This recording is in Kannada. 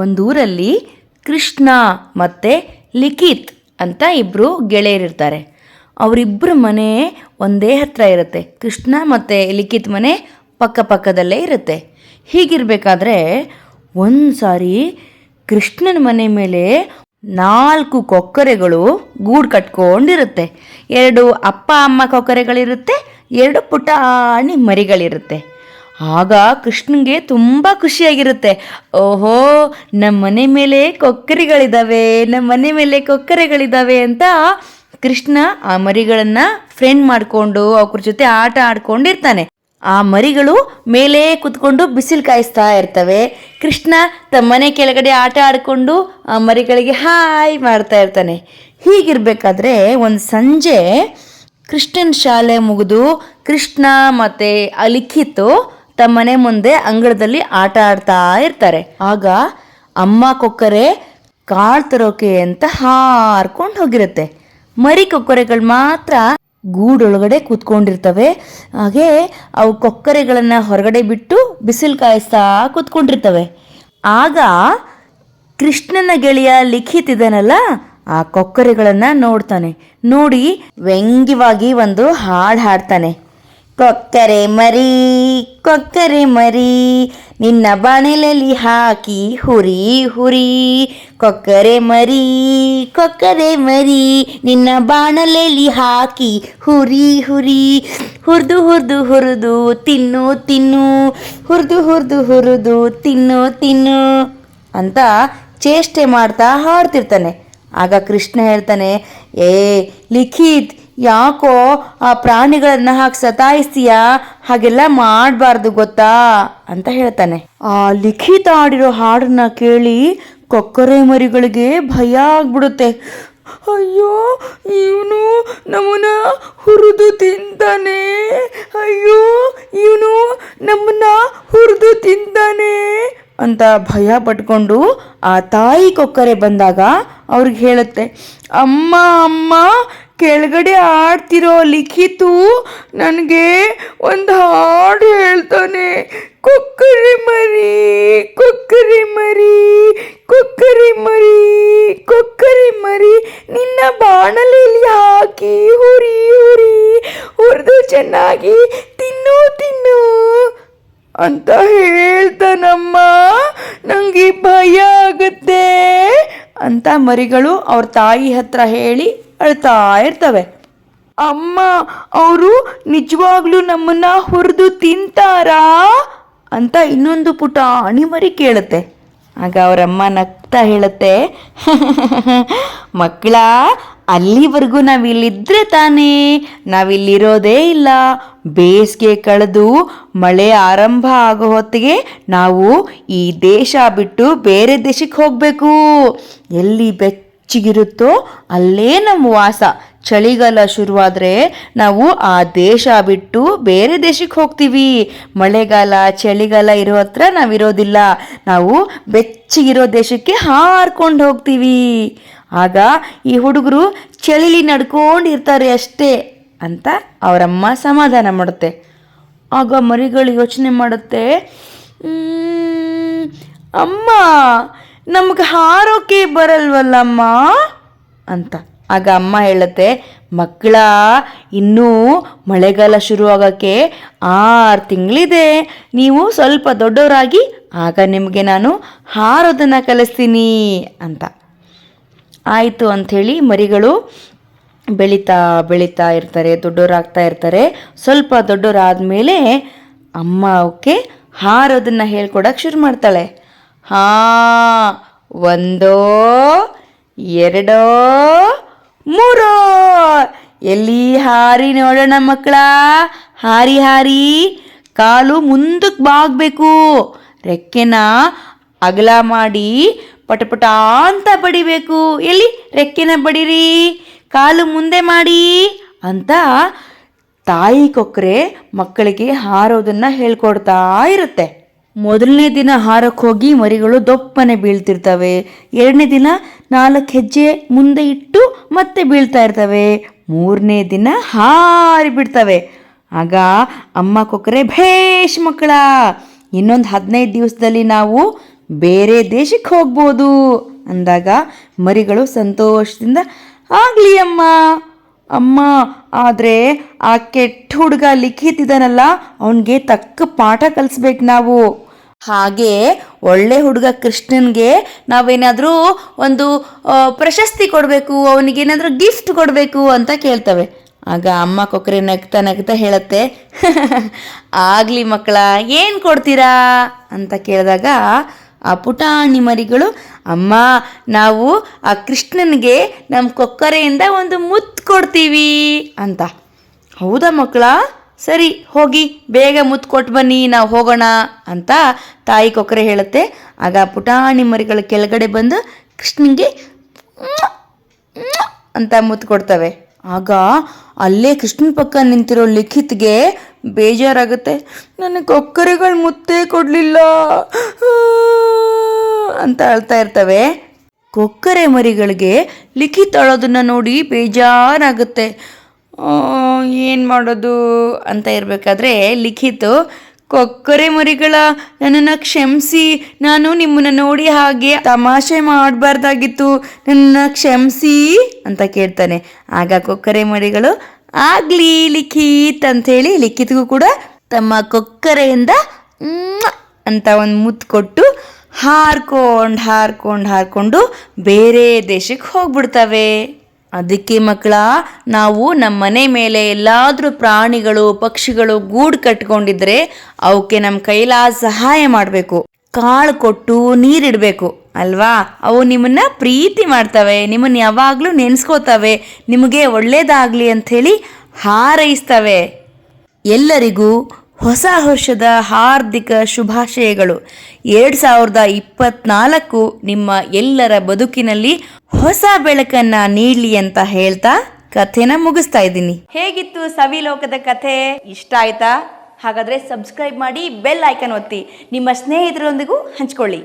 ಒಂದೂರಲ್ಲಿ ಕೃಷ್ಣ ಮತ್ತು ಲಿಖಿತ್ ಅಂತ ಇಬ್ಬರು ಗೆಳೆಯರಿರ್ತಾರೆ. ಅವರಿಬ್ಬರ ಮನೆ ಒಂದೇ ಹತ್ರ ಇರುತ್ತೆ. ಕೃಷ್ಣ ಮತ್ತು ಲಿಖಿತ್ ಮನೆ ಪಕ್ಕ ಪಕ್ಕದಲ್ಲೇ ಇರುತ್ತೆ. ಹೀಗಿರಬೇಕಾದ್ರೆ ಒಂದು ಸಾರಿ ಕೃಷ್ಣನ ಮನೆ ಮೇಲೆ ನಾಲ್ಕು ಕೊಕ್ಕರೆಗಳು ಗೂಡು ಕಟ್ಕೊಂಡಿರುತ್ತೆ. ಎರಡು ಅಪ್ಪ ಅಮ್ಮ ಕೊಕ್ಕರೆಗಳಿರುತ್ತೆ, ಎರಡು ಪುಟಾಣಿ ಮರಿಗಳಿರುತ್ತೆ. ಆಗ ಕೃಷ್ಣನ್ಗೆ ತುಂಬ ಖುಷಿಯಾಗಿರುತ್ತೆ. ಓಹೋ ನಮ್ಮ ಮನೆ ಮೇಲೆ ಕೊಕ್ಕರೆಗಳಿದ್ದಾವೆ ನಮ್ಮ ಮನೆ ಮೇಲೆ ಕೊಕ್ಕರೆಗಳಿದ್ದಾವೆ ಅಂತ ಕೃಷ್ಣ ಆ ಮರಿಗಳನ್ನು ಫ್ರೆಂಡ್ ಮಾಡಿಕೊಂಡು ಅವ್ರ ಜೊತೆ ಆಟ ಆಡ್ಕೊಂಡಿರ್ತಾನೆ. ಆ ಮರಿಗಳು ಮೇಲೆ ಕುತ್ಕೊಂಡು ಬಿಸಿಲು ಕಾಯಿಸ್ತಾ ಇರ್ತವೆ. ಕೃಷ್ಣ ತಮ್ಮ ಮನೆ ಕೆಳಗಡೆ ಆಟ ಆಡಿಕೊಂಡು ಆ ಮರಿಗಳಿಗೆ ಹಾಯ್ ಮಾಡ್ತಾ ಇರ್ತಾನೆ. ಹೀಗಿರ್ಬೇಕಾದ್ರೆ ಒಂದು ಸಂಜೆ ಕೃಷ್ಣನ್ ಶಾಲೆ ಮುಗಿದು ಕೃಷ್ಣ ಮತ್ತು ಅಲಿಖಿತು ತಮ್ಮ ಮನೆ ಮುಂದೆ ಅಂಗಳದಲ್ಲಿ ಆಟ ಆಡ್ತಾ ಇರ್ತಾರೆ. ಆಗ ಅಮ್ಮ ಕೊಕ್ಕರೆ ಕಾಳು ತರೋಕೆ ಅಂತ ಹಾರ್ಕೊಂಡು ಹೋಗಿರುತ್ತೆ. ಮರಿ ಕೊಕ್ಕರೆಗಳು ಮಾತ್ರ ಗೂಡೊಳಗಡೆ ಕೂತ್ಕೊಂಡಿರ್ತವೆ. ಹಾಗೆ ಅವು ಕೊಕ್ಕರೆಗಳನ್ನು ಹೊರಗಡೆ ಬಿಟ್ಟು ಬಿಸಿಲು ಕಾಯಿಸ್ತಾ ಕೂತ್ಕೊಂಡಿರ್ತವೆ. ಆಗ ಕೃಷ್ಣನ ಗೆಳೆಯ ಲಿಖಿತ್ ಇದನಲ್ಲ ಆ ಕೊಕ್ಕರೆಗಳನ್ನು ನೋಡ್ತಾನೆ. ನೋಡಿ ವ್ಯಂಗ್ಯವಾಗಿ ಒಂದು ಹಾಡು ಹಾಡ್ತಾನೆ. ಕೊಕ್ಕರೆ ಮರಿ ಕೊಕ್ಕರೆ ಮರಿ, ನಿನ್ನ ಬಾಣಲೇಲಿ ಹಾಕಿ ಹುರಿ ಹುರಿ. ಕೊಕ್ಕರೆ ಮರಿ ಕೊಕ್ಕರೆ ಮರಿ, ನಿನ್ನ ಬಾಣಲೇಲಿ ಹಾಕಿ ಹುರಿ ಹುರಿ. ಹುರಿದು ಹುರಿದು ಹುರಿದು, ತಿನ್ನು ತಿನ್ನು. ಹುರಿದು ಹುರಿದು ಹುರಿದು, ತಿನ್ನು ತಿನ್ನು ಅಂತ ಚೇಷ್ಟೆ ಮಾಡ್ತಾ ಹಾಡ್ತಿರ್ತಾನೆ. ಆಗ ಕೃಷ್ಣ ಹೇಳ್ತಾನೆ, ಏ, ಲಿಖಿತ್ ಯಾಕೋ ಆ ಪ್ರಾಣಿಗಳನ್ನ ಹಾಕಿ ಸತಾಯಿಸ್ತೀಯಾ? ಹಾಗೆಲ್ಲ ಮಾಡಬಾರ್ದು ಗೊತ್ತಾ? ಅಂತ ಹೇಳ್ತಾನೆ. ಆ ಲಿಖಿತ ಆಡಿರೋ ಹಾಡನ್ನ ಕೇಳಿ ಕೊಕ್ಕರೆ ಮರಿಗಳಿಗೆ ಭಯ ಆಗ್ಬಿಡುತ್ತೆ. ಅಯ್ಯೋ, ಇವನು ನಮ್ಮನ್ನ ಹುರಿದು ತಿಂತಾನೆ. ಅಯ್ಯೋ, ಇವನು ನಮ್ಮನ್ನ ಹುರಿದು ತಿಂತಾನೆ ಅಂತ ಭಯ ಪಟ್ಕೊಂಡು ಆ ತಾಯಿ ಕೊಕ್ಕರೆ ಬಂದಾಗ ಅವ್ರಿಗೆ ಹೇಳುತ್ತೆ, ಅಮ್ಮ ಅಮ್ಮ ಕೆಳಗಡೆ ಆಡ್ತಿರೋ ಲಿಖಿತು ನನಗೆ ಒಂದು ಹಾಡು ಹೇಳ್ತಾನೆ. ಕುಕ್ಕರಿ ಮರಿ ಕುಕ್ಕರಿ ಮರಿ ಕುಕ್ಕರಿ ಮರಿ ಕುಕ್ಕರಿ ಮರಿ. ನಿನ್ನ ಬಾಣಲೆಯಲ್ಲಿ ಹಾಕಿ ಹುರಿ ಹುರಿ, ಹುರಿದು ಚೆನ್ನಾಗಿ ತಿನ್ನು ತಿನ್ನು ಅಂತ ಹೇಳ್ತಾನಮ್ಮ. ನನಗೆ ಭಯ ಆಗುತ್ತೆ ಅಂತ ಮರಿಗಳು ಅವ್ರ ತಾಯಿ ಹತ್ರ ಹೇಳಿ ಅಳ್ತಾ ಇರ್ತವೆ. ಅಮ್ಮ, ಅವರು ನಿಜವಾಗ್ಲೂ ನಮ್ಮನ್ನ ಹುರಿದು ತಿಂತಾರಾ? ಅಂತ ಇನ್ನೊಂದು ಪುಟ ಅಣಿಮರಿ ಕೇಳುತ್ತೆ. ಆಗ ಅವರಮ್ಮ ನಗ್ತಾ ಹೇಳುತ್ತೆ, ಮಕ್ಕಳ, ಅಲ್ಲಿವರೆಗೂ ನಾವಿಲ್ಲಿದ್ರೆ ತಾನೇ, ನಾವಿಲ್ಲಿರೋದೇ ಇಲ್ಲ. ಬೇಸಿಗೆ ಕಳೆದು ಮಳೆ ಆರಂಭ ಆಗೋ ಹೊತ್ತಿಗೆ ನಾವು ಈ ದೇಶ ಬಿಟ್ಟು ಬೇರೆ ದೇಶಕ್ಕೆ ಹೋಗಬೇಕು. ಎಲ್ಲಿ ಬೆಚ್ಚಗಿರುತ್ತೋ ಅಲ್ಲೇ ನಮ್ಮ ವಾಸ. ಚಳಿಗಾಲ ಶುರುವಾದರೆ ನಾವು ಆ ದೇಶ ಬಿಟ್ಟು ಬೇರೆ ದೇಶಕ್ಕೆ ಹೋಗ್ತೀವಿ. ಮಳೆಗಾಲ, ಚಳಿಗಾಲ ಇರೋ ಹತ್ರ ನಾವಿರೋದಿಲ್ಲ ನಾವು ಬೆಚ್ಚಗಿರೋ ದೇಶಕ್ಕೆ ಹಾರ್ಕೊಂಡು ಹೋಗ್ತೀವಿ. ಆಗ ಈ ಹುಡುಗರು ಚಳಿಲಿ ನಡ್ಕೊಂಡಿರ್ತಾರೆ ಅಷ್ಟೇ ಅಂತ ಅವರಮ್ಮ ಸಮಾಧಾನ ಮಾಡುತ್ತೆ. ಆಗ ಮರಿಗಳು ಯೋಚನೆ ಮಾಡುತ್ತೆ ಅಮ್ಮ ನಮ್ಗೆ ಹಾರೋಕೆ ಬರಲ್ವಲ್ಲಮ್ಮ? ಅಂತ. ಆಗ ಅಮ್ಮ ಹೇಳುತ್ತೆ, ಮಕ್ಕಳ, ಇನ್ನೂ ಮಳೆಗಾಲ ಶುರು ಆಗೋಕ್ಕೆ ಆರು ತಿಂಗಳಿದೆ. ನೀವು ಸ್ವಲ್ಪ ದೊಡ್ಡವರಾಗಿ ಆಗ ನಿಮಗೆ ನಾನು ಹಾರೋದನ್ನು ಕಲಿಸ್ತೀನಿ ಅಂತ. ಆಯಿತು ಅಂಥೇಳಿ ಮರಿಗಳು ಬೆಳೀತಾ ಬೆಳೀತಾ ಇರ್ತಾರೆ, ದೊಡ್ಡವರಾಗ್ತಾ ಇರ್ತಾರೆ. ಸ್ವಲ್ಪ ದೊಡ್ಡವರಾದ ಮೇಲೆ ಅಮ್ಮ ಅವಕ್ಕೆ ಹಾರೋದನ್ನು ಹೇಳ್ಕೊಡಕ್ಕೆ ಶುರು ಮಾಡ್ತಾಳೆ. ಹಾ, ಒಂದೋ, ಎರಡೋ, ಮೂರೋ. ಎಲ್ಲಿ ಹಾರಿ ನೋಡೋಣ ಮಕ್ಕಳ? ಹಾರಿ ಹಾರಿ. ಕಾಲು ಮುಂದಕ್ಕೆ ಬಾಗಬೇಕು. ರೆಕ್ಕೆನ ಅಗಲ ಮಾಡಿ ಪಟಪಟ ಅಂತ ಬಡಿಬೇಕು. ಎಲ್ಲಿ ರೆಕ್ಕೆನ ಬಡಿರಿ? ಕಾಲು ಮುಂದೆ ಮಾಡಿ ಅಂತ ತಾಯಿ ಕೊಕ್ಕರೆ ಮಕ್ಕಳಿಗೆ ಹಾರೋದನ್ನು ಹೇಳ್ಕೊಡ್ತಾ ಇರುತ್ತೆ. ಮೊದಲನೇ ದಿನ ಹಾರಕ್ಕೆ ಹೋಗಿ ಮರಿಗಳು ದೊಪ್ಪನೆ ಬೀಳ್ತಿರ್ತವೆ. ಎರಡನೇ ದಿನ ನಾಲ್ಕು ಹೆಜ್ಜೆ ಮುಂದೆ ಇಟ್ಟು ಮತ್ತೆ ಬೀಳ್ತಾ ಇರ್ತವೆ. ಮೂರನೇ ದಿನ ಹಾರಿ ಬಿಡ್ತವೆ. ಆಗ ಅಮ್ಮ ಕೊಕ್ಕರೆ, ಭೇಷ್ ಮಕ್ಕಳ, ಇನ್ನೊಂದು ಹದಿನೈದು ದಿವಸದಲ್ಲಿ ನಾವು ಬೇರೆ ದೇಶಕ್ಕೆ ಹೋಗ್ಬೋದು ಅಂದಾಗ ಮರಿಗಳು ಸಂತೋಷದಿಂದ, ಆಗಲಿ ಅಮ್ಮ ಅಮ್ಮ, ಆದರೆ ಆ ಕೆಟ್ಟ ಹುಡುಗ ಲಿಖಿತಿದ್ದಾನಲ್ಲ ಅವನಿಗೆ ತಕ್ಕ ಪಾಠ ಕಲಿಸ್ಬೇಕು ನಾವು. ಹಾಗೆ ಒಳ್ಳೆ ಹುಡುಗ ಕೃಷ್ಣನ್ಗೆ ನಾವೇನಾದರೂ ಒಂದು ಪ್ರಶಸ್ತಿ ಕೊಡಬೇಕು, ಅವನಿಗೇನಾದರೂ ಗಿಫ್ಟ್ ಕೊಡಬೇಕು ಅಂತ ಕೇಳ್ತವೆ. ಆಗ ಅಮ್ಮ ಕೊಕ್ಕರೆ ನಗ್ತಾ ನಗ್ತಾ ಹೇಳುತ್ತೆ, ಆಗಲಿ ಮಕ್ಕಳ, ಏನು ಕೊಡ್ತೀರಾ? ಅಂತ ಕೇಳಿದಾಗ, ಆ ಪುಟಾಣಿ ಮರಿಗಳು, ಅಮ್ಮ, ನಾವು ಆ ಕೃಷ್ಣನಿಗೆ ನಮ್ಮ ಕೊಕ್ಕರೆಯಿಂದ ಒಂದು ಮುತ್ತು ಕೊಡ್ತೀವಿ ಅಂತ. ಹೌದಾ ಮಕ್ಕಳ? ಸರಿ, ಹೋಗಿ, ಬೇಗ ಮುತ್ತು ಕೊಟ್ಟು ಬನ್ನಿ, ನಾವು ಹೋಗೋಣ ಅಂತ ತಾಯಿ ಕೊಕ್ಕರೆ ಹೇಳುತ್ತೆ. ಆಗ ಪುಟಾಣಿ ಮರಿಗಳ ಕೆಳಗಡೆ ಬಂದು ಕೃಷ್ಣನಿಗೆ! ಅಂತ ಮುತ್ತು ಕೊಡ್ತವೆ. ಆಗ ಅಲ್ಲೇ ಕೃಷ್ಣನ ಪಕ್ಕ ನಿಂತಿರೋ ಲಿಖಿತ್ಗೆ ಬೇಜಾರಾಗುತ್ತೆ. ನನಗೆ ಕೊಕ್ಕರೆಗಳು ಮುತ್ತೇ ಕೊಡಲಿಲ್ಲ. ಅಂತ ಅಳ್ತಾ ಇರ್ತವೆ. ಕೊಕ್ಕರೆ ಮರಿಗಳಿಗೆ ಲಿಖಿತ್ ಅಳೋದನ್ನು ನೋಡಿ ಬೇಜಾರಾಗುತ್ತೆ. ಏನು ಮಾಡೋದು ಅಂತ ಇರಬೇಕಾದ್ರೆ ಲಿಖಿತು, ಕೊಕ್ಕರೆ ಮರಿಗಳ ನನ್ನನ್ನು ಕ್ಷಮಿಸಿ, ನಾನು ನಿಮ್ಮನ್ನು ನೋಡಿ ಹಾಗೆ ತಮಾಷೆ ಮಾಡಬಾರ್ದಾಗಿತ್ತು ನನ್ನ ಕ್ಷಮಿಸಿ ಅಂತ ಕೇಳ್ತಾನೆ ಆಗ ಕೊಕ್ಕರೆ ಮರಿಗಳು, ಆಗ್ಲಿ ಲಿಖಿತ್ ಹೇಳಿ ಲಿಖಿತ್ಗೂ ಕೂಡ ತಮ್ಮ ಕೊಕ್ಕರೆಯಿಂದ! ಅಂತ ಒಂದು ಮುತ್ತು ಕೊಟ್ಟು ಹಾರ್ಕೊಂಡು ಹಾರ್ಕೊಂಡು ಹಾರ್ಕೊಂಡು ಬೇರೆ ದೇಶಕ್ಕೆ ಹೋಗ್ಬಿಡ್ತವೆ ಅದಕ್ಕೆ ಮಕ್ಕಳ, ನಾವು ನಮ್ಮ ಮನೆ ಮೇಲೆ ಎಲ್ಲಾದರೂ ಪ್ರಾಣಿಗಳು, ಪಕ್ಷಿಗಳು ಗೂಡು ಕಟ್ಕೊಂಡಿದ್ರೆ ಅವಕ್ಕೆ ನಮ್ಮ ಕೈಲ ಸಹಾಯ ಮಾಡಬೇಕು. ಕಾಳು ಕೊಟ್ಟು ನೀರಿಡಬೇಕು, ಅಲ್ವಾ? ಅವು ನಿಮ್ಮನ್ನ ಪ್ರೀತಿ ಮಾಡ್ತವೆ, ನಿಮ್ಮನ್ನ ಯಾವಾಗಲೂ ನೆನೆಸ್ಕೋತವೆ, ನಿಮಗೆ ಒಳ್ಳೇದಾಗಲಿ ಅಂಥೇಳಿ ಹಾರೈಸ್ತವೆ. ಎಲ್ಲರಿಗೂ ಹೊಸ ವರ್ಷದ ಹಾರ್ದಿಕ ಶುಭಾಶಯಗಳು. ಎರಡು ಸಾವಿರದ ಇಪ್ಪತ್ನಾಲ್ಕು ನಿಮ್ಮ ಎಲ್ಲರ ಬದುಕಿನಲ್ಲಿ ಹೊಸ ಬೆಳಕನ್ನ ನೀಡಲಿ ಅಂತ ಹೇಳ್ತಾ ಕಥೆನ ಮುಗಿಸ್ತಾ ಇದ್ದೀನಿ. ಹೇಗಿತ್ತು ಸವಿಲೋಕದ ಕಥೆ? ಇಷ್ಟ ಆಯ್ತಾ? ಹಾಗಾದ್ರೆ ಸಬ್ಸ್ಕ್ರೈಬ್ ಮಾಡಿ ಬೆಲ್ ಐಕನ್ ಒತ್ತಿ. ನಿಮ್ಮ ಸ್ನೇಹಿತರೊಂದಿಗೂ ಹಂಚ್ಕೊಳ್ಳಿ.